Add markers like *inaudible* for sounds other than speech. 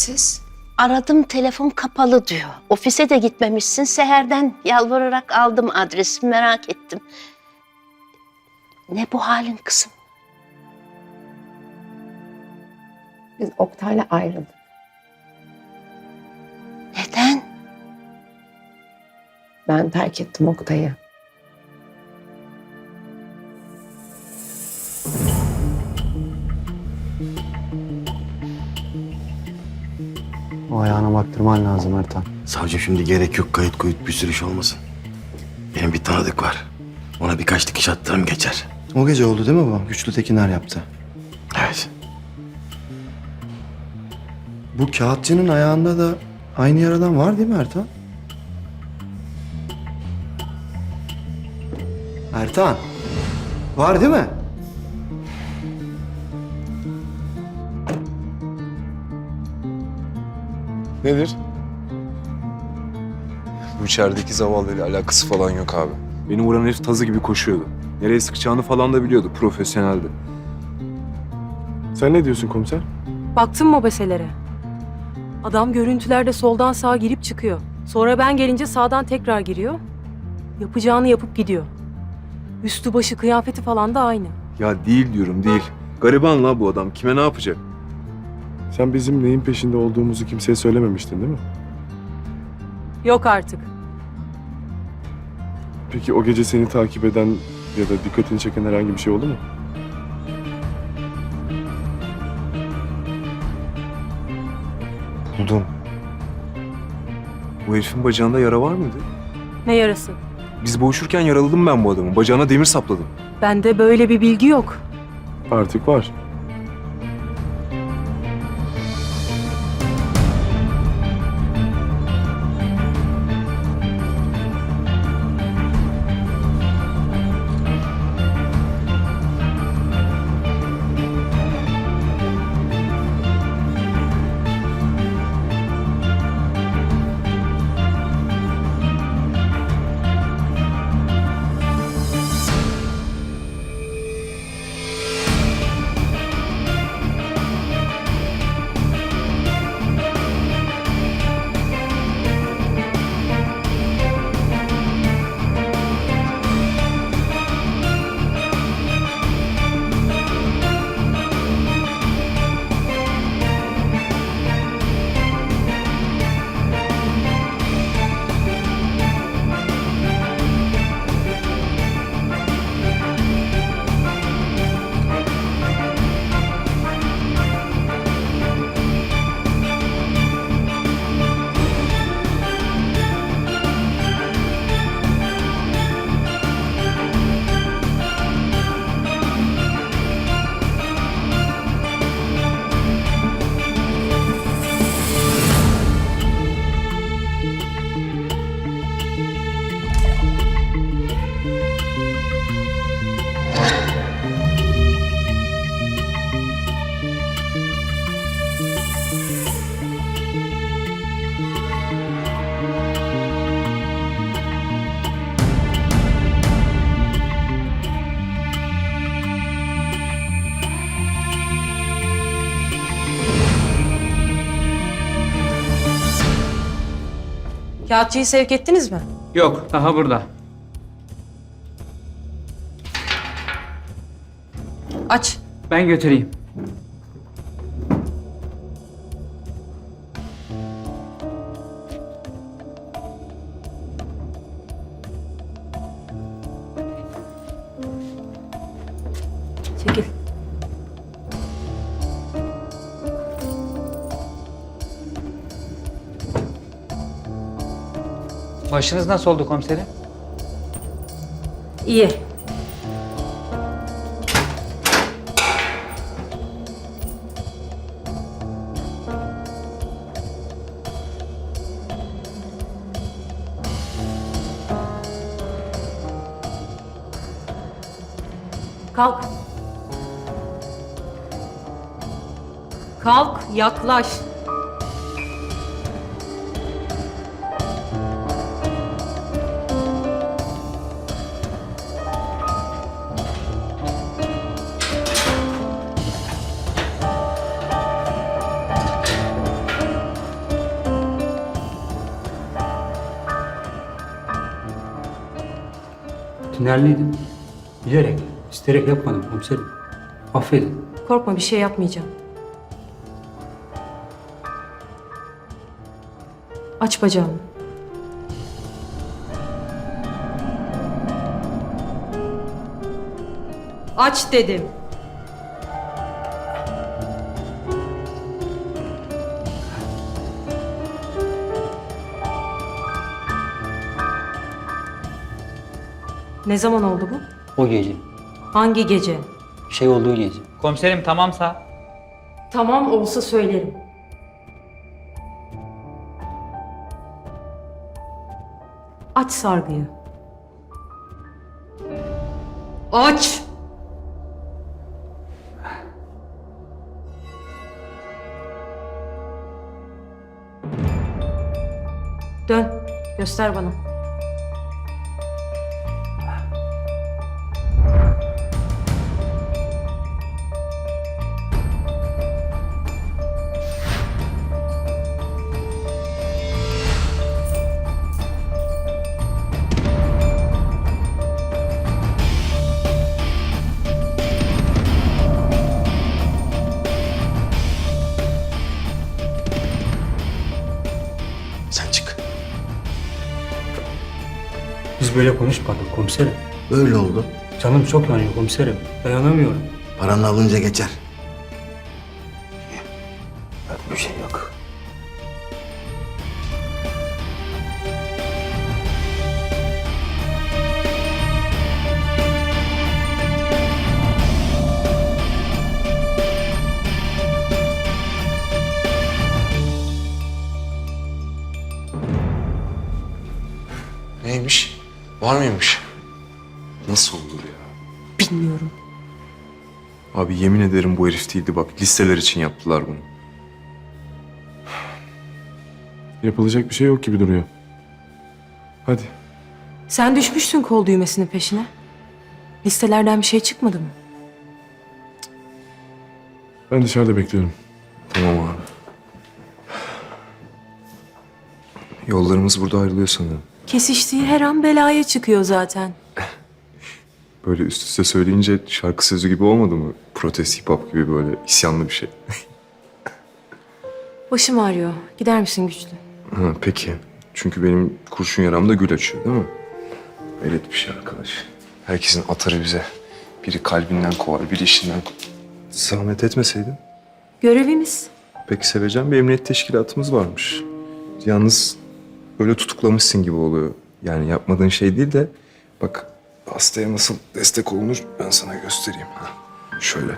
Siz? Aradım telefon kapalı diyor. Ofise de gitmemişsin. Seher'den yalvararak aldım adresi merak ettim. Ne bu halin kızım? Biz Oktay'la ayrıldık. Neden? Ben terk ettim Oktay'ı. O ayağına baktırman lazım Ertan. Savcım şimdi gerek yok kayıt kuyut bir sürü iş olmasın. Benim bir tanıdık var. Ona birkaç dikiş attırım geçer. O gece oldu değil mi bu? Güçlü Tekinler yaptı. Evet. Bu kağıtçının ayağında da aynı yaradan var değil mi Ertan? Ertan. Var değil mi? Nedir? Bu içerideki zavallıyla alakası falan yok abi. Benim vuran herif tazı gibi koşuyordu. Nereye sıkacağını falan da biliyordu. Profesyoneldi. Sen ne diyorsun komiser? Baktım mobeselere. Adam görüntülerde soldan sağa girip çıkıyor. Sonra ben gelince sağdan tekrar giriyor. Yapacağını yapıp gidiyor. Üstü başı kıyafeti falan da aynı. Ya değil diyorum değil. Gariban la bu adam. Kime ne yapacak? Sen bizim neyin peşinde olduğumuzu kimseye söylememiştin değil mi? Yok artık. Peki o gece seni takip eden ya da dikkatini çeken herhangi bir şey oldu mu? Buldum. Bu herifin bacağında yara var mıydı? Ne yarası? Biz boğuşurken yaraladım ben bu adamı. Bacağına demir sapladım. Bende böyle bir bilgi yok. Artık var. Kağıtçıyı sevk ettiniz mi? Yok, daha burada. Aç. Ben götüreyim. Çekil. Başınız nasıl oldu komiserim? İyi. Kalk. Kalk, yaklaş. Sinirliydim. Bilerek, isterek yapmadım komiserim. Affedin. Korkma bir şey yapmayacağım. Aç bacağını. Aç dedim. Ne zaman oldu bu? O gece. Hangi gece? Şey olduğu gece. Komiserim tamamsa Tamam olsa söylerim. Aç sargıyı. Aç! Dön. Göster bana. Biz böyle konuşmadık komiserim. Öyle oldu. Canım çok yanıyor komiserim. Dayanamıyorum. Paranı alınca geçer. Bir şey yok. Var mıymış? Nasıl olur ya? Bilmiyorum. Abi yemin ederim bu herif değildi bak. Listeler için yaptılar bunu. Yapılacak bir şey yok gibi duruyor. Hadi. Sen düşmüştün kol düğmesinin peşine. Listelerden bir şey çıkmadı mı? Ben dışarıda bekliyorum. Tamam abi. Yollarımız burada ayrılıyor sanırım. Kesiştiği her an belaya çıkıyor zaten. *laughs* Böyle üst üste söyleyince şarkı sözü gibi olmadı mı? Protest hip hop gibi böyle isyanlı bir şey. *laughs* Başım ağrıyor. Gider misin güçlü? Ha, peki. Çünkü benim kurşun yaramda gül açıyor değil mi? Evet bir şey arkadaş. Herkesin atarı bize. Biri kalbinden kovar, biri işinden ko- Zahmet etmeseydin. Görevimiz. Peki seveceğim bir emniyet teşkilatımız varmış. Yalnız böyle tutuklamışsın gibi oluyor. Yani yapmadığın şey değil de bak hastaya nasıl destek olunur ben sana göstereyim. Ha, şöyle.